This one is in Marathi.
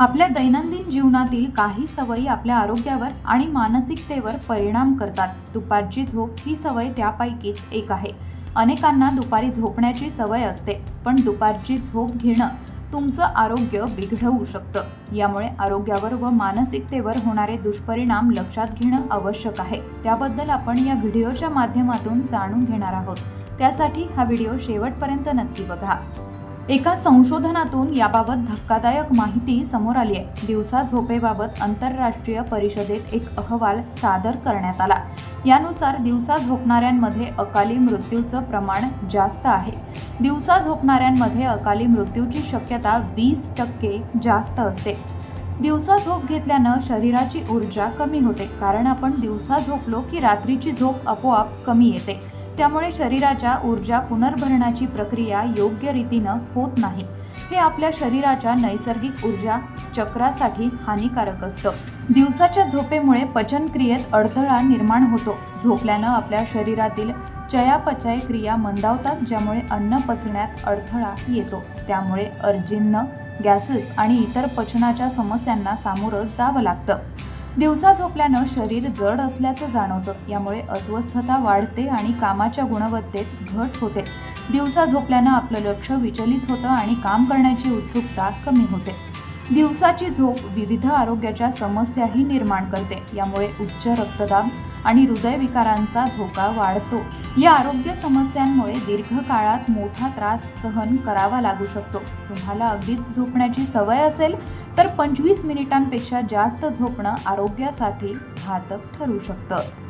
आपल्या दैनंदिन जीवनातील काही सवयी आपल्या आरोग्यावर आणि मानसिकतेवर परिणाम करतात. दुपारची झोप ही सवय त्यापैकीच एक आहे. अनेकांना दुपारी झोपण्याची सवय असते पण दुपारची झोप घेणं तुमचं आरोग्य बिघडवू शकतं. यामुळे आरोग्यावर व मानसिकतेवर होणारे दुष्परिणाम लक्षात घेणं आवश्यक आहे. त्याबद्दल आपण या व्हिडिओच्या माध्यमातून जाणून घेणार आहोत. त्यासाठी हा व्हिडिओ शेवटपर्यंत नक्की बघा. एका संशोधनातून याबाबत धक्कादायक माहिती समोर आली आहे. दिवसा झोपेबाबत आंतरराष्ट्रीय परिषदेत एक अहवाल सादर करण्यात आला. यानुसार दिवसा झोपणाऱ्यांमध्ये अकाली मृत्यूचं प्रमाण जास्त आहे. दिवसा झोपणाऱ्यांमध्ये अकाली मृत्यूची शक्यता वीस टक्के जास्त असते. दिवसा झोप घेतल्यानं शरीराची ऊर्जा कमी होते. कारण आपण दिवसा झोपलो की रात्रीची झोप आपोआप कमी येते. त्यामुळे शरीराच्या ऊर्जा पुनर्भरणाची प्रक्रिया योग्य रीतीनं होत नाही. हे आपल्या शरीराच्या नैसर्गिक ऊर्जा चक्रासाठी हानिकारक असतं. दिवसाच्या झोपेमुळे पचनक्रियेत अडथळा निर्माण होतो. झोपल्यानं आपल्या शरीरातील चयापचय क्रिया मंदावतात ज्यामुळे अन्न पचण्यात अडथळा येतो. त्यामुळे अर्जिन्न गॅसेस आणि इतर पचनाच्या समस्यांना सामोरं जावं लागतं. दिवसा झोपल्यानं शरीर जड असल्याचं जाणवतं. यामुळे अस्वस्थता वाढते आणि कामाच्या गुणवत्तेत घट होते. दिवसा झोपल्यानं आपलं लक्ष विचलित होतं आणि काम करण्याची उत्सुकता कमी होते. दिवसाची झोप विविध आरोग्याच्या समस्याही निर्माण करते. यामुळे उच्च रक्तदाब आणि हृदयविकारांचा धोका वाढतो. या आरोग्य समस्यांमुळे दीर्घकाळात मोठा त्रास सहन करावा लागू शकतो. तुम्हाला अगदीच झोपण्याची सवय असेल तर पंचवीस मिनिटांपेक्षा जास्त झोपणं आरोग्यासाठी घातक ठरू शकतं.